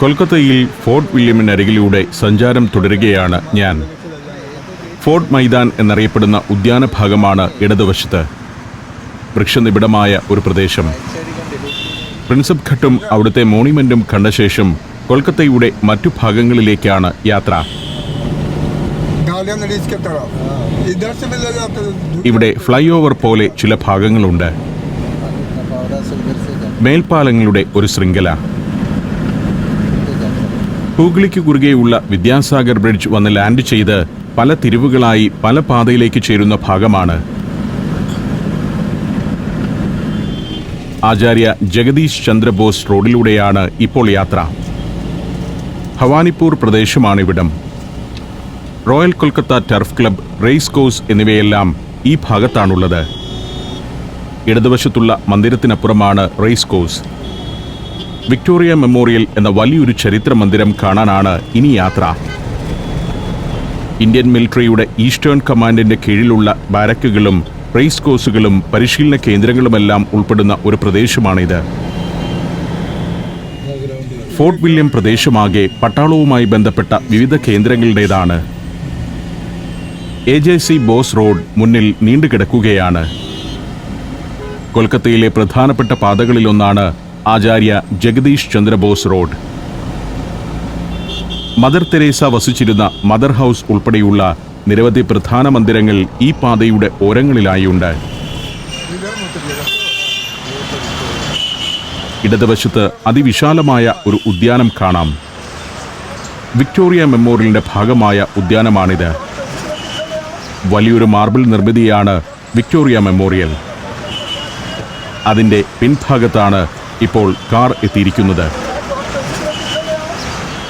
കൊൽക്കത്തയിൽ ഫോർട്ട് വില്യമിനരികിലൂടെ സഞ്ചാരം തുടരുകയാണ് ഞാൻ. ഫോർട്ട് മൈതാൻ എന്നറിയപ്പെടുന്ന ഉദ്യാന ഭാഗമാണ് ഇടതുവശത്ത്. വൃക്ഷനിബിഡമായ ഒരു പ്രദേശം. പ്രിൻസപ്പ് ഘട്ടും അവിടുത്തെ മോണിമെന്റും കണ്ട ശേഷം കൊൽക്കത്തയുടെ മറ്റു ഭാഗങ്ങളിലേക്കാണ് യാത്ര. ഇവിടെ ഫ്ലൈ ഓവർ പോലെ ചില ഭാഗങ്ങളുണ്ട്. മേൽപ്പാലങ്ങളുടെ ഒരു ശൃംഖല. ഹൂഗ്ലിക്ക് കുറുകെയുള്ള വിദ്യാസാഗർ ബ്രിഡ്ജ് വന്ന് ലാൻഡ് ചെയ്ത് പല തിരിവുകളായി പല പാതയിലേക്ക് ചേരുന്ന ഭാഗമാണ്. ആചാര്യ ജഗദീഷ് ചന്ദ്രബോസ് റോഡിലൂടെയാണ് ഇപ്പോൾ യാത്ര. Bhawanipur പ്രദേശമാണിവിടം Royal Kolkata Turf Club race course എന്നിവയെല്ലാം ഈ ഭാഗത്താണുള്ളത്. ഇടതുവശത്തുള്ള മന്ദിരത്തിനപ്പുറമാണ് റേസ് കോഴ്സ്. വിക്ടോറിയ മെമ്മോറിയൽ എന്ന വലിയൊരു ചരിത്ര മന്ദിരം കാണാനാണ് ഇനി യാത്ര. ഇന്ത്യൻ മിലിറ്ററിയുടെ ഈസ്റ്റേൺ കമാൻഡിന്റെ കീഴിലുള്ള ബാരക്കുകളും റേസ് കോഴ്സുകളും പരിശീലന കേന്ദ്രങ്ങളുമെല്ലാം ഉൾപ്പെടുന്ന ഒരു പ്രദേശമാണിത്. ഫോർട്ട് വില്യം പ്രദേശമാകെ പട്ടാളവുമായി ബന്ധപ്പെട്ട വിവിധ കേന്ദ്രങ്ങളുടേതാണ്. A J C Bose road മുന്നിൽ നീണ്ടുകിടക്കുകയാണ്. കൊൽക്കത്തയിലെ പ്രധാനപ്പെട്ട പാതകളിലൊന്നാണ് Acharya Jagadish Chandrabose road. Mother Teresa വസിച്ചിരുന്ന Mother House ഉൾപ്പെടെയുള്ള നിരവധി പ്രധാന മന്ദിരങ്ങൾ ഈ പാതയുടെ ഓരങ്ങളിലായുണ്ട്. ഇടതുവശത്ത് അതിവിശാലമായ ഒരു ഉദ്യാനം കാണാം. വിക്ടോറിയ മെമ്മോറിയലിന്റെ ഭാഗമായ ഉദ്യാനമാണിത്. വലിയൊരു മാർബിൾ നിർമ്മിതിയാണ് വിക്ടോറിയ മെമ്മോറിയൽ. അതിന്റെ പിൻഭാഗത്താണ് ഇപ്പോൾ കാർ എത്തിയിരിക്കുന്നത്.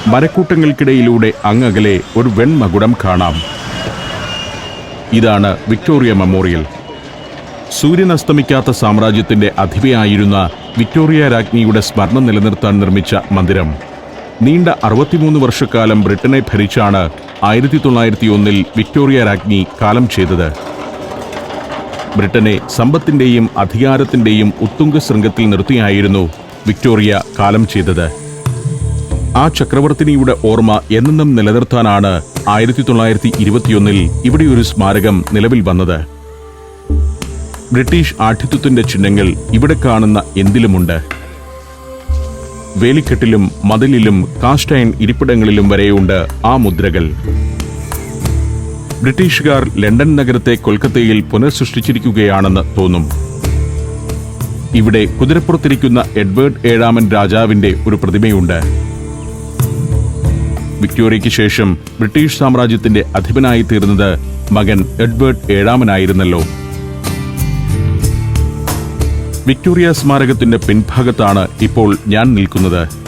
മരക്കൂട്ടങ്ങൾക്കിടയിലൂടെ അങ്ങകലെ ഒരു വെൺമകുടം കാണാം. ഇതാണ് വിക്ടോറിയ മെമ്മോറിയൽ. സൂര്യൻ അസ്തമിക്കാത്ത സാമ്രാജ്യത്തിന്റെ അധിപയായിരുന്ന വിക്ടോറിയ രാജ്ഞിയുടെ സ്മരണ നിലനിർത്താൻ നിർമ്മിച്ച മന്ദിരം. നീണ്ട അറുപത്തിമൂന്ന് വർഷക്കാലം ബ്രിട്ടനെ ഭരിച്ചാണ് ആയിരത്തി തൊള്ളായിരത്തി ഒന്നിൽ വിക്ടോറിയ രാജ്ഞി കാലം ചെയ്തത്. ബ്രിട്ടനെ സമ്പത്തിന്റെയും അധികാരത്തിന്റെയും ഉത്തുംഗ ശൃംഗത്തിൽ നിർത്തിയായിരുന്നു വിക്ടോറിയ കാലം ചെയ്തത്. ആ ചക്രവർത്തിനിയുടെ ഓർമ്മ എന്നെന്നും നിലനിർത്താനാണ് ആയിരത്തി തൊള്ളായിരത്തി ഇരുപത്തിയൊന്നിൽ ഇവിടെ ഒരു സ്മാരകം നിലവിൽ വന്നത്. ബ്രിട്ടീഷ് ആഠിത്വത്തിന്റെ ചിഹ്നങ്ങൾ ഇവിടെ കാണുന്ന എന്തിലുമുണ്ട്? വേലിക്കെട്ടിലും മതിലിലും കാസ്റ്റൈൻ ഇരിപ്പിടങ്ങളിലും വരെയുണ്ട് ആ മുദ്രകൾ. ബ്രിട്ടീഷുകാർ ലണ്ടൻ നഗരത്തെ കൊൽക്കത്തയിൽ പുനഃസൃഷ്ടിച്ചിരിക്കുകയാണെന്ന് തോന്നും. ഇവിടെ കുതിരപ്പുറത്തിരിക്കുന്ന എഡ്വേർഡ് ഏഴാമൻ രാജാവിന്റെ ഒരു പ്രതിമയുണ്ട്. വിക്ടോറിയയ്ക്ക് ശേഷം ബ്രിട്ടീഷ് സാമ്രാജ്യത്തിന്റെ അധിപനായി തീർന്നത് മകൻ എഡ്വേർഡ് ഏഴാമനായിരുന്നല്ലോ. വിക്ടോറിയ സ്മാരകത്തിന്റെ പിൻഭാഗത്താണ് ഇപ്പോൾ ഞാൻ നിൽക്കുന്നത്.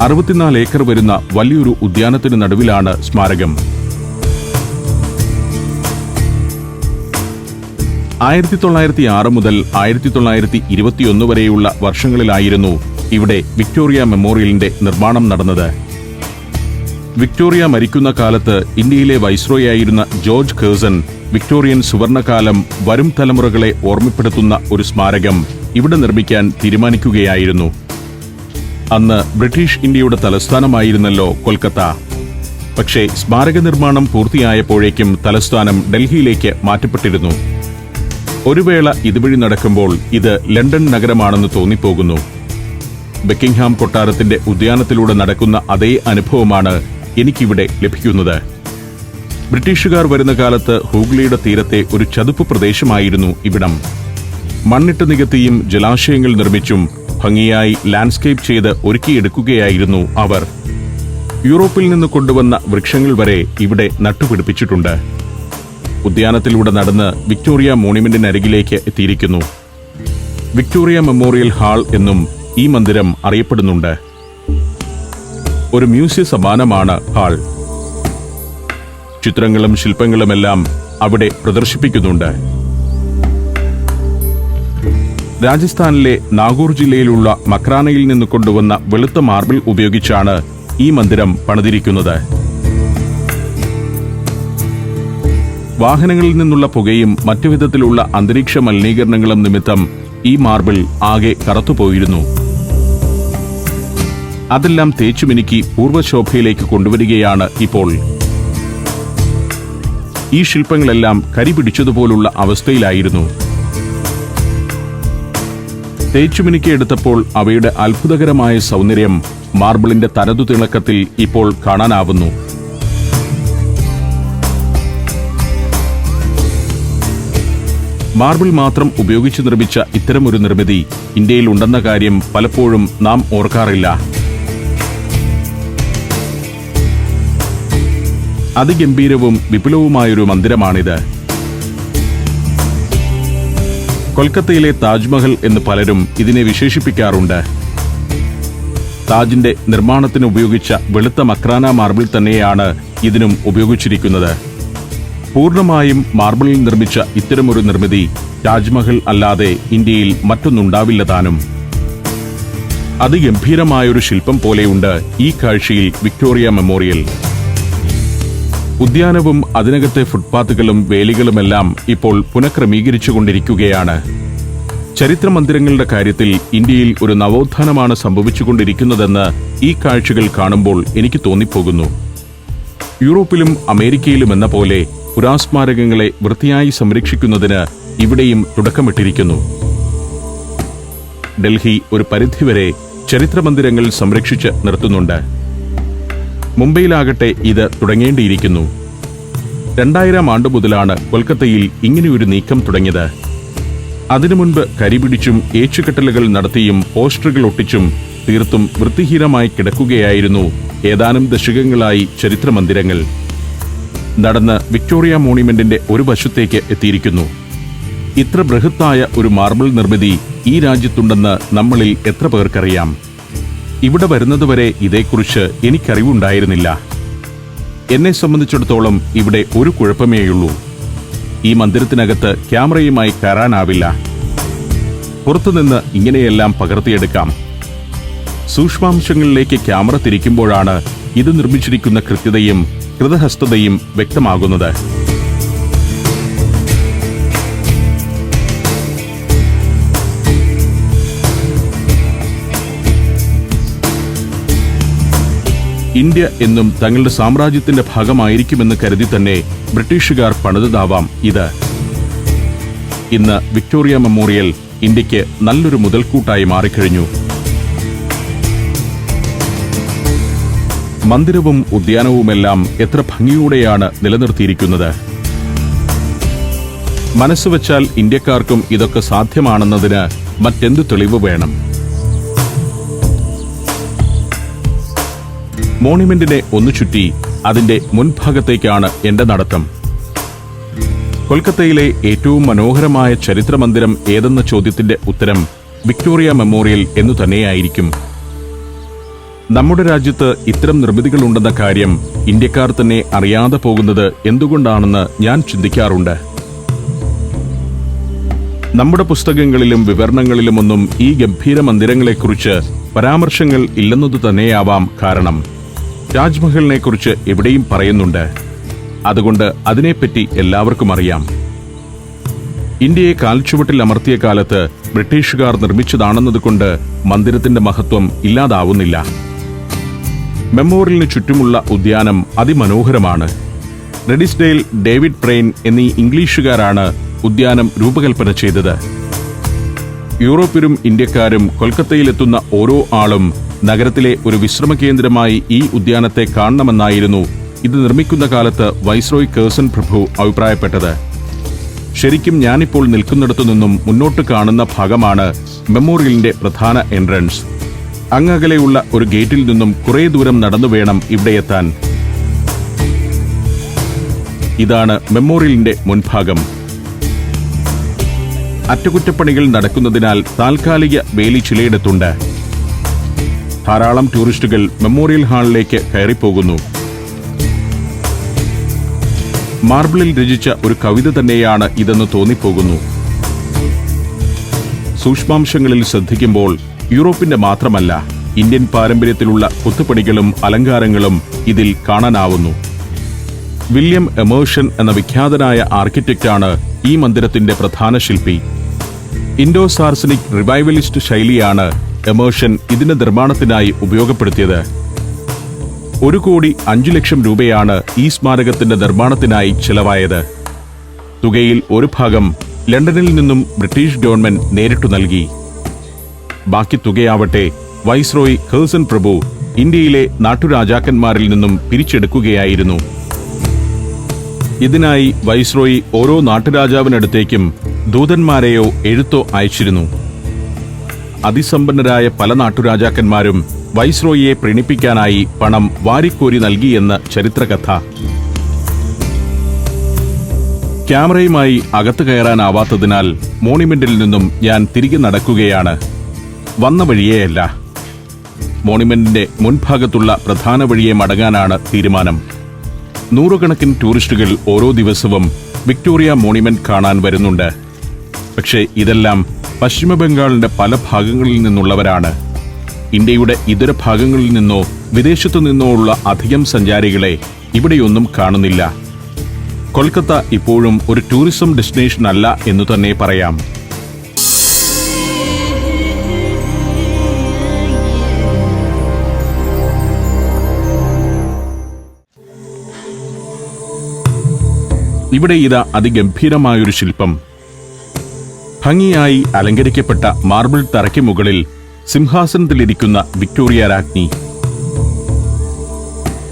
അറുപത്തിനാല് ഏക്കർ വരുന്ന വലിയൊരു ഉദ്യാനത്തിന് നടുവിലാണ് സ്മാരകം. ആയിരത്തി തൊള്ളായിരത്തി ആറ് മുതൽ ആയിരത്തി തൊള്ളായിരത്തി ഇരുപത്തിയൊന്ന് വരെയുള്ള വർഷങ്ങളിലായിരുന്നു ഇവിടെ വിക്ടോറിയ മെമ്മോറിയലിന്റെ നിർമ്മാണം നടന്നത്. വിക്ടോറിയ മരിക്കുന്ന കാലത്ത് ഇന്ത്യയിലെ വൈസ്രോയായിരുന്ന ജോർജ് കേഴ്സൺ വിക്ടോറിയൻ സുവർണകാലം വരും തലമുറകളെ ഓർമ്മപ്പെടുത്തുന്ന ഒരു സ്മാരകം ഇവിടെ നിർമ്മിക്കാൻ തീരുമാനിക്കുകയായിരുന്നു. അന്ന് ബ്രിട്ടീഷ് ഇന്ത്യയുടെ തലസ്ഥാനമായിരുന്നല്ലോ കൊൽക്കത്ത. പക്ഷേ സ്മാരക നിർമ്മാണം പൂർത്തിയായപ്പോഴേക്കും തലസ്ഥാനം ഡൽഹിയിലേക്ക് മാറ്റപ്പെട്ടിരുന്നു. ഒരു വേള ഇതുവഴി നടക്കുമ്പോൾ ഇത് ലണ്ടൻ നഗരമാണെന്ന് തോന്നിപ്പോകുന്നു. ബക്കിംഗ്ഹാം കൊട്ടാരത്തിന്റെ ഉദ്യാനത്തിലൂടെ നടക്കുന്ന അതേ അനുഭവമാണ് എനിക്കിവിടെ ലഭിക്കുന്നത്. ബ്രിട്ടീഷുകാർ വരുന്ന കാലത്ത് ഹൂഗ്ലിയുടെ തീരത്തെ ഒരു ചതുപ്പ് പ്രദേശമായിരുന്നു ഇവിടം. മണ്ണിട്ട് നികത്തിയും ജലാശയങ്ങൾ നിർമ്മിച്ചും ഭംഗിയായി ലാൻഡ്സ്കേപ്പ് ചെയ്ത് ഒരുക്കിയെടുക്കുകയായിരുന്നു അവർ. യൂറോപ്പിൽ നിന്ന് കൊണ്ടുവന്ന വൃക്ഷങ്ങൾ വരെ ഇവിടെ നട്ടുപിടിപ്പിച്ചിട്ടുണ്ട്. ഉദ്യാനത്തിലൂടെ നടന്ന് വിക്ടോറിയ മോണിമെന്റിനരികിലേക്ക് എത്തിയിരിക്കുന്നു. വിക്ടോറിയ മെമ്മോറിയൽ ഹാൾ എന്നും ഈ മന്ദിരം അറിയപ്പെടുന്നുണ്ട്. ഒരു മ്യൂസിയ സമാനമാണ് ഹാൾ. ചിത്രങ്ങളും ശില്പങ്ങളുമെല്ലാം അവിടെ പ്രദർശിപ്പിക്കുന്നുണ്ട്. രാജസ്ഥാനിലെ നാഗൂർ ജില്ലയിലുള്ള മക്രാനയിൽ നിന്ന് കൊണ്ടുവന്ന വെളുത്ത മാർബിൾ ഉപയോഗിച്ചാണ് ഈ മന്ദിരം പണിതിരിക്കുന്നത്. വാഹനങ്ങളിൽ നിന്നുള്ള പുകയും മറ്റു വിധത്തിലുള്ള അന്തരീക്ഷ മലിനീകരണങ്ങളും നിമിത്തം ഈ മാർബിൾ ആകെ കറുത്തുപോയിരുന്നു. അതെല്ലാം തേച്ചുമിനുക്കി പൂർവശോഭയിലേക്ക് കൊണ്ടുവരികയാണ് ഇപ്പോൾ. ഈ ശില്പങ്ങളെല്ലാം കരി പിടിച്ചതുപോലുള്ള അവസ്ഥയിലായിരുന്നു. തേച്ചുമിനുക്കി എടുത്തപ്പോൾ അവയുടെ അത്ഭുതകരമായ സൗന്ദര്യം മാർബിളിന്റെ തനതു തിളക്കത്തിൽ ഇപ്പോൾ കാണാനാവുന്നു. മാർബിൾ മാത്രം ഉപയോഗിച്ച് നിർമ്മിച്ച ഇത്തരമൊരു നിർമ്മിതി ഇന്ത്യയിൽ ഉണ്ടെന്ന കാര്യം പലപ്പോഴും നാം ഓർക്കാറില്ല. അതിഗംഭീരവും വിപുലവുമായൊരു മന്ദിരമാണിത്. കൊൽക്കത്തയിലെ താജ്മഹൽ എന്ന് പലരും ഇതിനെ വിശേഷിപ്പിക്കാറുണ്ട്. താജിന്റെ നിർമ്മാണത്തിന് ഉപയോഗിച്ച വെളുത്ത മക്രാന മാർബിൾ തന്നെയാണ് ഇതിനും ഉപയോഗിച്ചിരിക്കുന്നത്. പൂർണമായും മാർബിളിൽ നിർമ്മിച്ച ഇത്തരമൊരു നിർമ്മിതി താജ്മഹൽ അല്ലാതെ ഇന്ത്യയിൽ മറ്റൊന്നുണ്ടാവില്ല താനും അതിഗംഭീരമായൊരു ശില്പം പോലെയുണ്ട് ഈ കാഴ്ചയിൽ വിക്ടോറിയ മെമ്മോറിയൽ. ഉദ്യാനവും അതിനകത്തെ ഫുട്പാത്തുകളും വേലികളുമെല്ലാം ഇപ്പോൾ പുനഃക്രമീകരിച്ചുകൊണ്ടിരിക്കുകയാണ്. ചരിത്ര മന്ദിരങ്ങളുടെ കാര്യത്തിൽ ഇന്ത്യയിൽ ഒരു നവോത്ഥാനമാണ് സംഭവിച്ചുകൊണ്ടിരിക്കുന്നതെന്ന് ഈ കാഴ്ചകൾ കാണുമ്പോൾ എനിക്ക് തോന്നിപ്പോകുന്നു. യൂറോപ്പിലും അമേരിക്കയിലും എന്ന പോലെ പുരാസ്മാരകങ്ങളെ വൃത്തിയായി സംരക്ഷിക്കുന്നതിന് ഇവിടെയും തുടക്കമിട്ടിരിക്കുന്നു. ഡൽഹി ഒരു പരിധിവരെ ചരിത്രമന്ദിരങ്ങൾ സംരക്ഷിച്ച് നിർത്തുന്നുണ്ട്. മുംബൈയിലാകട്ടെ ഇത് തുടങ്ങേണ്ടിയിരിക്കുന്നു. രണ്ടായിരം ആണ്ടു മുതലാണ് കൊൽക്കത്തയിൽ ഇങ്ങനെയൊരു നീക്കം തുടങ്ങിയത്. അതിനു മുൻപ് കരിപിടിച്ചും ഏച്ചുകെട്ടലുകൾ നടത്തിയും പോസ്റ്ററുകൾ ഒട്ടിച്ചും തീർത്തും വൃത്തിഹീനമായി കിടക്കുകയായിരുന്നു ഏതാനും ദശകങ്ങളായി ചരിത്രമന്ദിരങ്ങൾ. നടന്ന് വിക്ടോറിയ മോണിമെന്റിന്റെ ഒരു വശത്തേക്ക് എത്തിയിരിക്കുന്നു. ഇത്ര ബൃഹത്തായ ഒരു മാർബിൾ നിർമ്മിതി ഈ രാജ്യത്തുണ്ടെന്ന് നമ്മളിൽ എത്ര പേർക്കറിയാം? ഇവിടെ വരുന്നതുവരെ ഇതേക്കുറിച്ച് എനിക്കറിവുണ്ടായിരുന്നില്ല. എന്നെ സംബന്ധിച്ചിടത്തോളം ഇവിടെ ഒരു കുഴപ്പമേയുള്ളൂ. ഈ മന്ദിരത്തിനകത്ത് ക്യാമറയുമായി കയറാനാവില്ല. പുറത്തുനിന്ന് ഇങ്ങനെയെല്ലാം പകർത്തിയെടുക്കാം. സൂക്ഷ്മാംശങ്ങളിലേക്ക് ക്യാമറ തിരിക്കുമ്പോഴാണ് ഇത് നിർമ്മിച്ചിരിക്കുന്ന കൃത്യതയും കൃതഹസ്തതയും വ്യക്തമാകുന്നത്. ഇന്ത്യ എന്നും തങ്ങളുടെ സാമ്രാജ്യത്തിന്റെ ഭാഗമായിരിക്കുമെന്ന് കരുതി തന്നെ ബ്രിട്ടീഷുകാർ പണിതതാവാം ഇത്. ഇന്ന് വിക്ടോറിയ മെമ്മോറിയൽ ഇന്ത്യയ്ക്ക് നല്ലൊരു മുതൽക്കൂട്ടായി മാറിക്കഴിഞ്ഞു. മന്ദിരവും ഉദ്യാനവുമെല്ലാം എത്ര ഭംഗിയോടെയാണ് നിലനിർത്തിയിരിക്കുന്നത്. മനസ്സ് വച്ചാൽ ഇന്ത്യക്കാർക്കും ഇതൊക്കെ സാധ്യമാണെന്നതിന് മറ്റെന്തു തെളിവ് വേണം? മോണിമെന്റിനെ ഒന്നു ചുറ്റി അതിന്റെ മുൻഭാഗത്തേക്കാണ് എന്റെ നടത്തം. കൊൽക്കത്തയിലെ ഏറ്റവും മനോഹരമായ ചരിത്രമന്ദിരം ഏതെന്ന ചോദ്യത്തിന്റെ ഉത്തരം വിക്ടോറിയ മെമ്മോറിയൽ എന്നു തന്നെയായിരിക്കും. നമ്മുടെ രാജ്യത്ത് ഇത്തരം നിർമ്മിതികൾ ഉണ്ടെന്ന കാര്യം ഇന്ത്യക്കാർ തന്നെ അറിയാതെ പോകുന്നത് എന്തുകൊണ്ടാണെന്ന് ഞാൻ ചിന്തിക്കാറുണ്ട്. നമ്മുടെ പുസ്തകങ്ങളിലും വിവരണങ്ങളിലുമൊന്നും ഈ ഗംഭീര മന്ദിരങ്ങളെക്കുറിച്ച് പരാമർശങ്ങൾ ഇല്ലെന്നത് തന്നെയാവാം കാരണം. താജ്മഹലിനെക്കുറിച്ച് എവിടെയും പറയുന്നുണ്ട്. അതുകൊണ്ട് അതിനെപ്പറ്റി എല്ലാവർക്കും അറിയാം. ഇന്ത്യയെ കാൽച്ചുവട്ടിൽ അമർത്തിയ കാലത്ത് ബ്രിട്ടീഷുകാർ നിർമ്മിച്ചതാണെന്നതുകൊണ്ട് മന്ദിരത്തിന്റെ മഹത്വം ഇല്ലാതാവുന്നില്ല. മെമ്മോറിയലിന് ചുറ്റുമുള്ള ഉദ്യാനം അതിമനോഹരമാണ്. റെഡിസ്ഡെയിൽ ഡേവിഡ് പ്രെയിൻ എന്നീ ഇംഗ്ലീഷുകാരാണ് ഉദ്യാനം രൂപകൽപ്പന ചെയ്തത്. യൂറോപ്പിലും ഇന്ത്യക്കാരും കൊൽക്കത്തയിലെത്തുന്ന ഓരോ ആളും നഗരത്തിലെ ഒരു വിശ്രമ കേന്ദ്രമായി ഈ ഉദ്യാനത്തെ കാണണമെന്നായിരുന്നു ഇത് നിർമ്മിക്കുന്ന കാലത്ത് വൈസ്രോയ് കേഴ്സൺ പ്രഭു അഭിപ്രായപ്പെട്ടത്. ശരിക്കും ഞാനിപ്പോൾ നിൽക്കുന്നിടത്തു നിന്നും മുന്നോട്ട് കാണുന്ന ഭാഗമാണ് മെമ്മോറിയലിന്റെ പ്രധാന എൻട്രൻസ്. അങ്ങകലെയുള്ള ഒരു ഗേറ്റിൽ നിന്നും കുറേ ദൂരം നടന്നു വേണം ഇവിടെ എത്താൻ. ഇതാണ് മെമ്മോറിയലിന്റെ മുൻഭാഗം. അറ്റകുറ്റപ്പണികൾ നടക്കുന്നതിനാൽ താൽക്കാലിക വേലി ചിലയിടത്തുണ്ട്. ധാരാളം ടൂറിസ്റ്റുകൾ മെമ്മോറിയൽ ഹാളിലേക്ക് കയറിപ്പോകുന്നു. മാർബിളിൽ രചിച്ച ഒരു കവിത തന്നെയാണ് ഇതെന്ന് തോന്നിപ്പോകുന്നു. സൂക്ഷ്മാംശങ്ങളിൽ ശ്രദ്ധിക്കുമ്പോൾ യൂറോപ്പിന്റെ മാത്രമല്ല ഇന്ത്യൻ പാരമ്പര്യത്തിലുള്ള കൊത്തുപണികളും അലങ്കാരങ്ങളും ഇതിൽ കാണാനാവുന്നു. വില്യം എമേഴ്ഷൻ എന്ന വിഖ്യാതനായ ആർക്കിടെക്റ്റാണ് ഈ മന്ദിരത്തിന്റെ പ്രധാന ശില്പി. ഇൻഡോ സാർസനിക് റിവൈവലിസ്റ്റ് ശൈലിയാണ് എമേർഷൻ ഇതിന്റെ നിർമ്മാണത്തിനായി ഉപയോഗപ്പെടുത്തിയത്. ഒരു കോടി അഞ്ചു ലക്ഷം രൂപയാണ് ഈ സ്മാരകത്തിന്റെ നിർമ്മാണത്തിനായി ചെലവായത്. തുകയിൽ ഒരു ഭാഗം ലണ്ടനിൽ നിന്നും ബ്രിട്ടീഷ് ഗവൺമെന്റ് നേരിട്ടു നൽകി. ബാക്കി തുകയാവട്ടെ വൈസ്രോയ് ഹേഴ്സൺ പ്രഭു ഇന്ത്യയിലെ നാട്ടുരാജാക്കന്മാരിൽ നിന്നും പിരിച്ചെടുക്കുകയായിരുന്നു. ഇതിനായി വൈസ്രോയി ഓരോ നാട്ടുരാജാവിനടുത്തേക്കും ദൂതന്മാരെയോ എഴുത്തോ അയച്ചിരുന്നു. അതിസമ്പന്നരായ പല നാട്ടുരാജാക്കന്മാരും വൈസ്രോയിയെ പ്രീണിപ്പിക്കാനായി പണം വാരിക്കോരി നൽകിയെന്ന് ചരിത്രകഥ. ക്യാമറയുമായി അകത്തു കയറാനാവാത്തതിനാൽ മോണിമെന്റിൽ നിന്നും ഞാൻ തിരികെ നടക്കുകയാണ്. വന്ന വഴിയേയല്ല. മോണിമെന്റിന്റെ മുൻഭാഗത്തുള്ള പ്രധാന വഴിയെ മടങ്ങാനാണ് തീരുമാനം. നൂറുകണക്കിന് ടൂറിസ്റ്റുകൾ ഓരോ ദിവസവും വിക്ടോറിയ മോണിമെന്റ് കാണാൻ വരുന്നുണ്ട്. പക്ഷേ ഇതെല്ലാം പശ്ചിമ ബംഗാളിന്റെ പല ഭാഗങ്ങളിൽ നിന്നുള്ളവരാണ്. ഇന്ത്യയുടെ ഇതര ഭാഗങ്ങളിൽ നിന്നോ വിദേശത്തു നിന്നോ ഉള്ള അധികം സഞ്ചാരികളെ ഇവിടെയൊന്നും കാണുന്നില്ല. കൊൽക്കത്ത ഇപ്പോഴും ഒരു ടൂറിസം ഡെസ്റ്റിനേഷൻ അല്ല എന്ന് തന്നെ പറയാം. ഇവിടെ ഇതാ അതിഗംഭീരമായൊരു ശില്പം. ഭംഗിയായി അലങ്കരിക്കപ്പെട്ട മാർബിൾ തറയ്ക്ക് മുകളിൽ സിംഹാസനത്തിലിരിക്കുന്ന വിക്ടോറിയ രാജ്ഞി.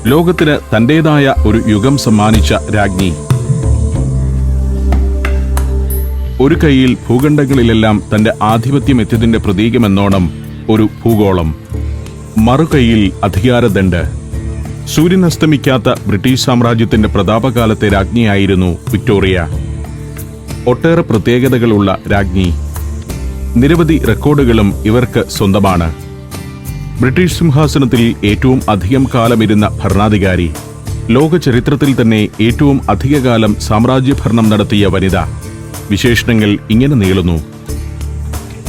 ലോകത്തിന് തന്റേതായ ഒരു യുഗം സമ്മാനിച്ച രാജ്ഞി. ഒരു കൈയിൽ ഭൂഖണ്ഡങ്ങളിലെല്ലാം തന്റെ ആധിപത്യം എത്തിയതിന്റെ പ്രതീകമെന്നോണം ഒരു ഭൂഗോളം. മറുകൈയിൽ അധികാരദണ്ഡ് സൂര്യൻ അസ്തമിക്കാത്ത ബ്രിട്ടീഷ് സാമ്രാജ്യത്തിന്റെ പ്രതാപകാലത്തെ രാജ്ഞിയായിരുന്നു വിക്ടോറിയ. ഒട്ടേറെ പ്രത്യേകതകളുള്ള രാജ്ഞി. നിരവധി റെക്കോർഡുകളും ഇവർക്ക് സ്വന്തമാണ്. ബ്രിട്ടീഷ് സിംഹാസനത്തിൽ ഏറ്റവും അധികം കാലമിരുന്ന ഭരണാധികാരി ലോക ചരിത്രത്തിൽ തന്നെ ഏറ്റവും അധികകാലം സാമ്രാജ്യഭരണം നടത്തിയ വനിത. വിശേഷണങ്ങൾ ഇങ്ങനെ നീളുന്നു.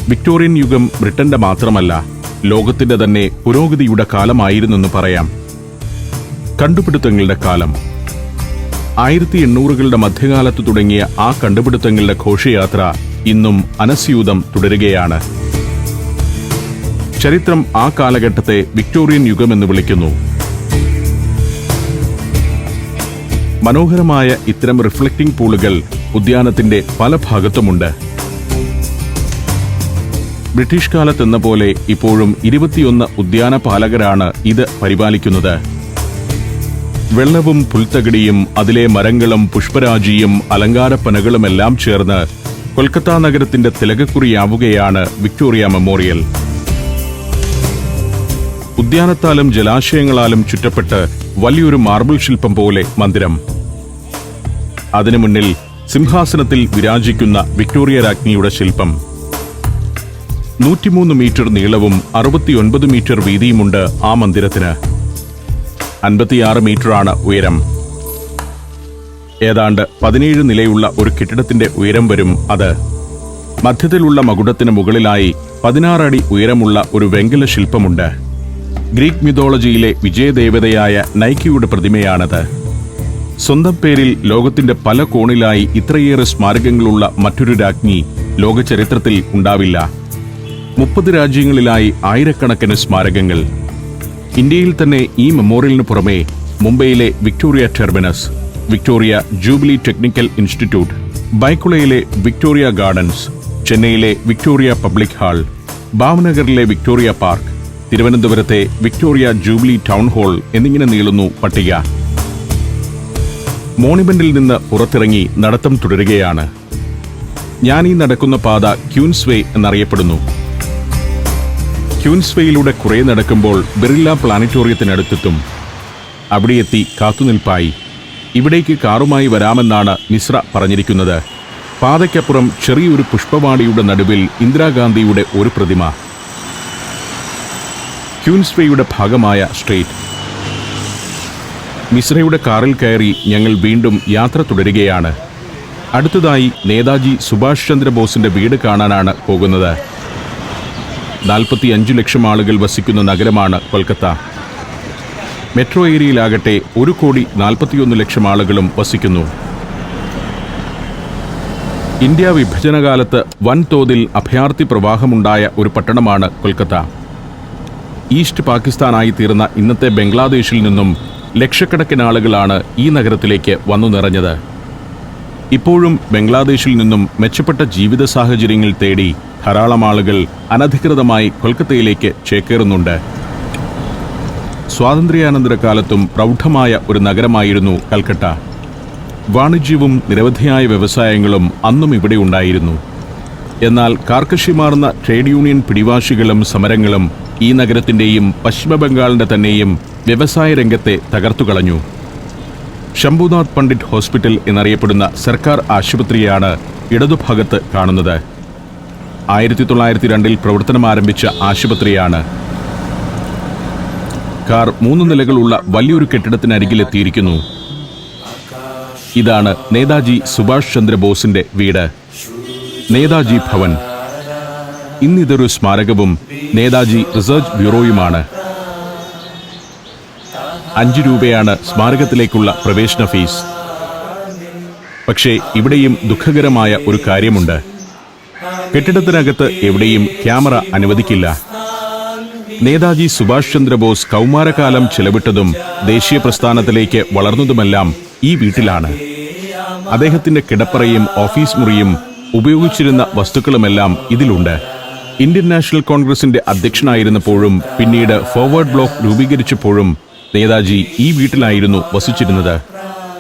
വിക്ടോറിയൻ യുഗം ബ്രിട്ടന്റെ മാത്രമല്ല ലോകത്തിന്റെ തന്നെ പുരോഗതിയുടെ കാലമായിരുന്നെന്ന് പറയാം. കണ്ടുപിടുത്തങ്ങളുടെ കാലം. ആയിരത്തി എണ്ണൂറുകളുടെ മധ്യകാലത്ത് തുടങ്ങിയ ആ കണ്ടുപിടുത്തങ്ങളുടെ ഘോഷയാത്ര ഇന്നും അനസ്യൂതം തുടരുകയാണ്. ചരിത്രം ആ കാലഘട്ടത്തെ വിക്ടോറിയൻ യുഗമെന്ന് വിളിക്കുന്നു. മനോഹരമായ ഇത്തരം റിഫ്ലക്റ്റിംഗ് പൂളുകൾ ഉദ്യാനത്തിന്റെ പല ഭാഗത്തുമുണ്ട്. ബ്രിട്ടീഷ് കാലത്തെന്ന പോലെ ഇപ്പോഴും ഇരുപത്തിയൊന്ന് ഉദ്യാന പാലകരാണ് ഇത് പരിപാലിക്കുന്നത്. വെള്ളവും പുൽത്തകിടിയും അതിലെ മരങ്ങളും പുഷ്പരാജിയും അലങ്കാരപ്പനകളുമെല്ലാം ചേർന്ന് കൊൽക്കത്ത നഗരത്തിന്റെ തിലകക്കുറിയാവുകയാണ് വിക്ടോറിയ മെമ്മോറിയൽ. ഉദ്യാനത്താലും ജലാശയങ്ങളാലും ചുറ്റപ്പെട്ട് വലിയൊരു മാർബിൾ ശില്പം പോലെ മന്ദിരം. അതിനു മുന്നിൽ സിംഹാസനത്തിൽ വിരാജിക്കുന്ന വിക്ടോറിയ രാജ്ഞിയുടെ ശില്പം. നൂറ്റിമൂന്ന് മീറ്റർ നീളവും അറുപത്തിയൊൻപത് മീറ്റർ വീതിയുമുണ്ട് ആ മന്ദിരത്തിന്. അൻപത്തിയാറ് മീറ്ററാണ് ഉയരം. ഏതാണ്ട് പതിനേഴ് നിലയുള്ള ഒരു കെട്ടിടത്തിന്റെ ഉയരം വരും അത്. മധ്യത്തിലുള്ള മകുടത്തിന് മുകളിലായി പതിനാറടി ഉയരമുള്ള ഒരു വെങ്കല ശില്പമുണ്ട്. ഗ്രീക്ക് മിതോളജിയിലെ വിജയദേവതയായ നൈക്കിയുടെ പ്രതിമയാണത്. സ്വന്തം പേരിൽ ലോകത്തിന്റെ പല കോണിലായി ഇത്രയേറെ സ്മാരകങ്ങളുള്ള മറ്റൊരു രാജ്ഞി ലോകചരിത്രത്തിൽ ഉണ്ടാവില്ല. മുപ്പത് രാജ്യങ്ങളിലായി ആയിരക്കണക്കിന് സ്മാരകങ്ങൾ. ഇന്ത്യയിൽ തന്നെ ഈ മെമ്മോറിയലിന് പുറമെ മുംബൈയിലെ Victoria Terminus Victoria Jubilee Technical Institute ബൈക്കുളയിലെ Victoria Gardens ചെന്നൈയിലെ വിക്ടോറിയ പബ്ലിക് ഹാൾ ഭാവനഗറിലെ വിക്ടോറിയ പാർക്ക് തിരുവനന്തപുരത്തെ വിക്ടോറിയ ജൂബിലി ടൗൺ ഹാൾ എന്നിങ്ങനെ നീളുന്നു പട്ടിക. മോണിമെന്റിൽ നിന്ന് പുറത്തിറങ്ങി നടത്തം തുടരുകയാണ്. ഞാനീ നടക്കുന്ന പാത ക്യൂൻസ് വേ എന്നറിയപ്പെടുന്നു. ക്യൂൻസ്വേയിലൂടെ കുറെ നടക്കുമ്പോൾ ബിർല പ്ലാനറ്റോറിയത്തിനടുത്തെത്തും. അവിടെ എത്തി കാത്തുനിൽപ്പായി. ഇവിടേക്ക് കാറുമായി വരാമെന്നാണ് മിശ്ര പറഞ്ഞിരിക്കുന്നത്. പാതയ്ക്കപ്പുറം ചെറിയൊരു പുഷ്പവാടിയുടെ നടുവിൽ ഇന്ദിരാഗാന്ധിയുടെ ഒരു പ്രതിമ. ക്യൂൻസ്വേയുടെ ഭാഗമായ സ്ട്രീറ്റ്. മിശ്രയുടെ കാറിൽ കയറി ഞങ്ങൾ വീണ്ടും യാത്ര തുടരുകയാണ്. അടുത്തതായി നേതാജി സുഭാഷ് ചന്ദ്രബോസിന്റെ വീട് കാണാനാണ് പോകുന്നത്. നാൽപ്പത്തി അഞ്ചു ലക്ഷം ആളുകൾ വസിക്കുന്ന നഗരമാണ് കൊൽക്കത്ത. മെട്രോ ഏരിയയിലാകട്ടെ ഒരു കോടി നാൽപ്പത്തിയൊന്ന് ലക്ഷം ആളുകളും വസിക്കുന്നു. ഇന്ത്യ വിഭജനകാലത്ത് വൻതോതിൽ അഭയാർത്ഥി പ്രവാഹമുണ്ടായ ഒരു പട്ടണമാണ് കൊൽക്കത്ത. ഈസ്റ്റ് പാകിസ്ഥാനായി തീർന്ന ഇന്നത്തെ ബംഗ്ലാദേശിൽ നിന്നും ലക്ഷക്കണക്കിന് ആളുകളാണ് ഈ നഗരത്തിലേക്ക് വന്നു നിറഞ്ഞത്. ഇപ്പോഴും ബംഗ്ലാദേശിൽ നിന്നും മെച്ചപ്പെട്ട ജീവിത സാഹചര്യങ്ങൾ തേടി ധാരാളം ആളുകൾ അനധികൃതമായി കൊൽക്കത്തയിലേക്ക് ചേക്കേറുന്നുണ്ട്. സ്വാതന്ത്ര്യാനന്തര കാലത്തും പ്രൗഢമായ ഒരു നഗരമായിരുന്നു കൽക്കട്ട. വാണിജ്യവും നിരവധിയായ വ്യവസായങ്ങളും അന്നും ഇവിടെ ഉണ്ടായിരുന്നു. എന്നാൽ കാർക്കശ്യമാർന്ന ട്രേഡ് യൂണിയൻ പിടിവാശികളും സമരങ്ങളും ഈ നഗരത്തിന്റെയും പശ്ചിമ ബംഗാളിന്റെ തന്നെയും വ്യവസായ രംഗത്തെ തകർത്തുകളഞ്ഞു. ശംഭുനാഥ് പണ്ഡിറ്റ് ഹോസ്പിറ്റൽ എന്നറിയപ്പെടുന്ന സർക്കാർ ആശുപത്രിയാണ് ഇടതുഭാഗത്ത് കാണുന്നത്. ആയിരത്തി തൊള്ളായിരത്തി രണ്ടിൽ പ്രവർത്തനം ആരംഭിച്ച ആശുപത്രിയാണ്. കാർ മൂന്ന് നിലകളുള്ള വലിയൊരു കെട്ടിടത്തിനരികിലെത്തിയിരിക്കുന്നു. ഇതാണ് നേതാജി സുഭാഷ് ചന്ദ്രബോസിന്റെ വീട്. നേതാജി ഭവൻ. ഇന്നിതൊരു സ്മാരകവും നേതാജി റിസർച്ച് ബ്യൂറോയുമാണ്. അഞ്ചു രൂപയാണ് സ്മാരകത്തിലേക്കുള്ള പ്രവേശന ഫീസ്. പക്ഷേ ഇവിടെയും ദുഃഖകരമായ ഒരു കാര്യമുണ്ട്. കെട്ടിടത്തിനകത്ത് എവിടെയും ക്യാമറ അനുവദിക്കില്ല. നേതാജി സുഭാഷ് ചന്ദ്രബോസ് കൗമാരകാലം ചെലവിട്ടതും ദേശീയ പ്രസ്ഥാനത്തിലേക്ക് വളർന്നതുമെല്ലാം ഈ വീട്ടിലാണ്. അദ്ദേഹത്തിന്റെ കിടപ്പറയും ഓഫീസ് മുറിയും ഉപയോഗിച്ചിരുന്ന വസ്തുക്കളുമെല്ലാം ഇതിലുണ്ട്. ഇന്ത്യൻ നാഷണൽ കോൺഗ്രസിന്റെ അധ്യക്ഷനായിരുന്നപ്പോഴും പിന്നീട് ഫോർവേഡ് ബ്ലോക്ക് രൂപീകരിച്ചപ്പോഴും നേതാജി ഈ വീട്ടിലായിരുന്നു വസിച്ചിരുന്നത്.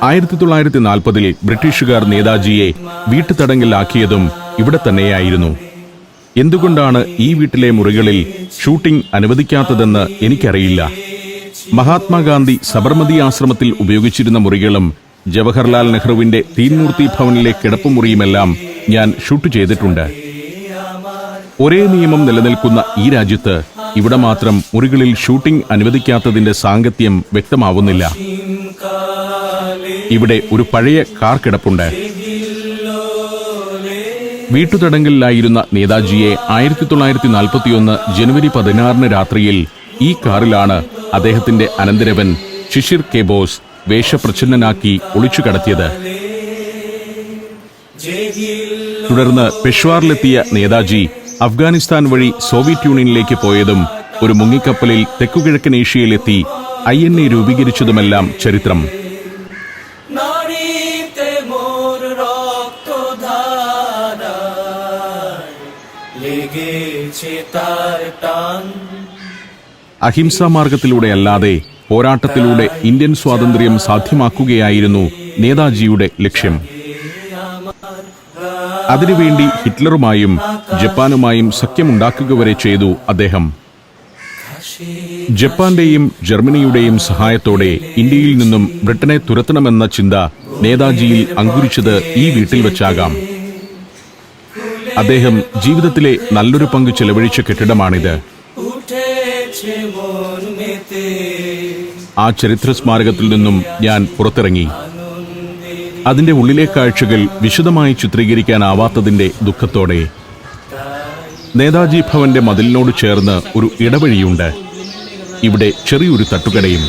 ആയിരത്തി തൊള്ളായിരത്തി നാൽപ്പതിൽ ബ്രിട്ടീഷുകാർ നേതാജിയെ വീട്ടുതടങ്കലിലാക്കിയതും ഇവിടെ തന്നെയായിരുന്നു. എന്തുകൊണ്ടാണ് ഈ വീട്ടിലെ മുറികളിൽ ഷൂട്ടിംഗ് അനുവദിക്കാത്തതെന്ന് എനിക്കറിയില്ല. മഹാത്മാഗാന്ധി സബർമതി ആശ്രമത്തിൽ ഉപയോഗിച്ചിരുന്ന മുറികളും ജവഹർലാൽ നെഹ്റുവിന്റെ തീൻമൂർത്തി ഭവനിലെ കിടപ്പുമുറിയുമെല്ലാം ഞാൻ ഷൂട്ട് ചെയ്തിട്ടുണ്ട്. ഒരേ നിയമം നിലനിൽക്കുന്ന ഈ രാജ്യത്ത് ഇവിടെ മാത്രം മുറികളിൽ ഷൂട്ടിംഗ് അനുവദിക്കാത്തതിന്റെ സാങ്കത്യം വ്യക്തമാവുന്നില്ല. ഇവിടെ ഒരു പഴയ കാർ കിടപ്പുണ്ട്. വീട്ടുതടങ്കലിലായിരുന്ന നേതാജിയെ ആയിരത്തി തൊള്ളായിരത്തി നാൽപ്പത്തിയൊന്ന് ജനുവരി പതിനാറിന് രാത്രിയിൽ ഈ കാറിലാണ് അദ്ദേഹത്തിന്റെ അനന്തരവൻ ശിശിർ കെ ബോസ് വേഷപ്രച്ഛന്നനാക്കി ഒളിച്ചു കടത്തിയത് തുടർന്ന് പെഷ്വാറിലെത്തിയ നേതാജി അഫ്ഗാനിസ്ഥാൻ വഴി സോവിയറ്റ് യൂണിയനിലേക്ക് പോയതും ഒരു മുങ്ങിക്കപ്പലിൽ തെക്കുകിഴക്കൻ ഏഷ്യയിലെത്തി ഐ എൻ എ രൂപീകരിച്ചതുമെല്ലാം ചരിത്രം. അഹിംസാ മാർഗത്തിലൂടെയല്ലാതെ പോരാട്ടത്തിലൂടെ ഇന്ത്യൻ സ്വാതന്ത്ര്യം സാധ്യമാക്കുകയായിരുന്നു നേതാജിയുടെ ലക്ഷ്യം. അതിനുവേണ്ടി ഹിറ്റ്ലറുമായും ജപ്പാനുമായും സഖ്യമുണ്ടാക്കുക വരെ ചെയ്തു അദ്ദേഹം. ജപ്പാന്റെയും ജർമ്മനിയുടെയും സഹായത്തോടെ ഇന്ത്യയിൽ നിന്നും ബ്രിട്ടനെ തുരത്തണമെന്ന ചിന്ത നേതാജിയിൽ അങ്കുരിച്ചത് ഈ വീട്ടിൽ വച്ചാകാം. അദ്ദേഹം ജീവിതത്തിലെ നല്ലൊരു പങ്ക് ചെലവഴിച്ച കെട്ടിടമാണിത്. ആ ചരിത്ര സ്മാരകത്തിൽ നിന്നും ഞാൻ പുറത്തിറങ്ങി. അതിന്റെ ഉള്ളിലെ കാഴ്ചകൾ വിശദമായി ചിത്രീകരിക്കാനാവാത്തതിന്റെ ദുഃഖത്തോടെ. നേതാജി ഭവന്റെ മതിലിനോട് ചേർന്ന് ഒരു ഇടവഴിയുണ്ട്. ഇവിടെ ചെറിയൊരു തട്ടുകടയും.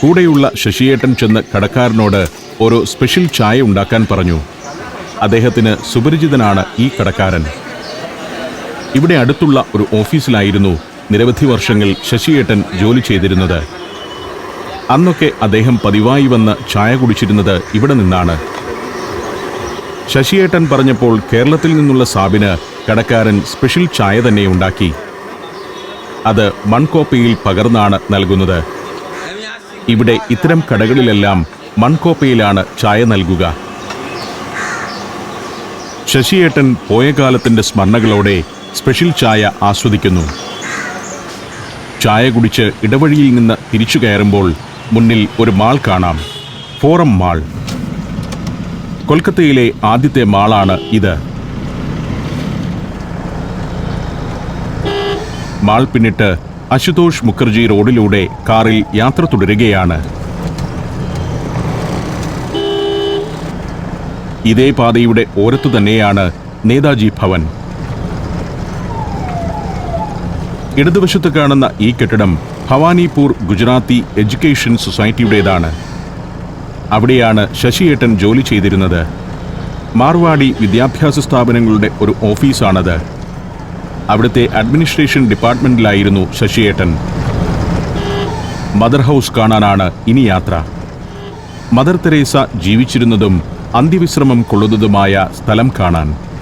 കൂടെയുള്ള ശശിയേട്ടൻ ചെന്ന് കടക്കാരനോട് ഒരു സ്പെഷ്യൽ ചായ ഉണ്ടാക്കാൻ പറഞ്ഞു. അദ്ദേഹത്തിന് സുപരിചിതനാണ് ഈ കടക്കാരൻ. ഇവിടെ അടുത്തുള്ള ഒരു ഓഫീസിലായിരുന്നു നിരവധി വർഷങ്ങൾ ശശിയേട്ടൻ ജോലി ചെയ്തിരുന്നത്. അന്നൊക്കെ അദ്ദേഹം പതിവായി വന്ന് ചായ കുടിച്ചിരുന്നത് ഇവിടെ നിന്നാണ്. ശശിയേട്ടൻ പറഞ്ഞപ്പോൾ കേരളത്തിൽ നിന്നുള്ള സാബിന് കടക്കാരൻ സ്പെഷ്യൽ ചായ തന്നെ ഉണ്ടാക്കി. അത് മൺകോപ്പയിൽ പകർന്നാണ് നൽകുന്നത്. ഇവിടെ ഇത്തരം കടകളിലെല്ലാം മൺകോപ്പയിലാണ് ചായ നൽകുക. ശശിയേട്ടൻ പോയ കാലത്തിന്റെ സ്മരണകളോടെ സ്പെഷ്യൽ ചായ ആസ്വദിക്കുന്നു. ചായ കുടിച്ച് ഇടവഴിയിൽ നിന്ന് തിരിച്ചു കയറുമ്പോൾ മുന്നിൽ ഒരു മാൾ കാണാം. Forum mall. കൊൽക്കത്തയിലെ ആദ്യത്തെ മാളാണ് ഇത്. മാൾ പിന്നിട്ട് അശുതോഷ് മുഖർജി റോഡിലൂടെ കാറിൽ യാത്ര തുടരുകയാണ്. ഇതേ പാതയുടെ ഓരത്തു തന്നെയാണ് നേതാജി ഭവൻ. ഇടതുവശത്ത് കാണുന്ന ഈ കെട്ടിടം ഭവാനിപൂർ ഗുജറാത്തി എഡ്യൂക്കേഷൻ സൊസൈറ്റിയുടേതാണ്. അവിടെയാണ് ശശിയേട്ടൻ ജോലി ചെയ്തിരുന്നത്. മാർവാടി വിദ്യാഭ്യാസ സ്ഥാപനങ്ങളുടെ ഒരു ഓഫീസാണത്. അവിടുത്തെ അഡ്മിനിസ്ട്രേഷൻ ഡിപ്പാർട്ട്മെന്റിലായിരുന്നു ശശിയേട്ടൻ. മദർ ഹൗസ് കാണാനാണ് ഇനി യാത്ര. മദർ തെരേസ ജീവിച്ചിരുന്നതും അന്ത്യവിശ്രമം കൊള്ളുന്നതുമായ സ്ഥലം കാണാൻ.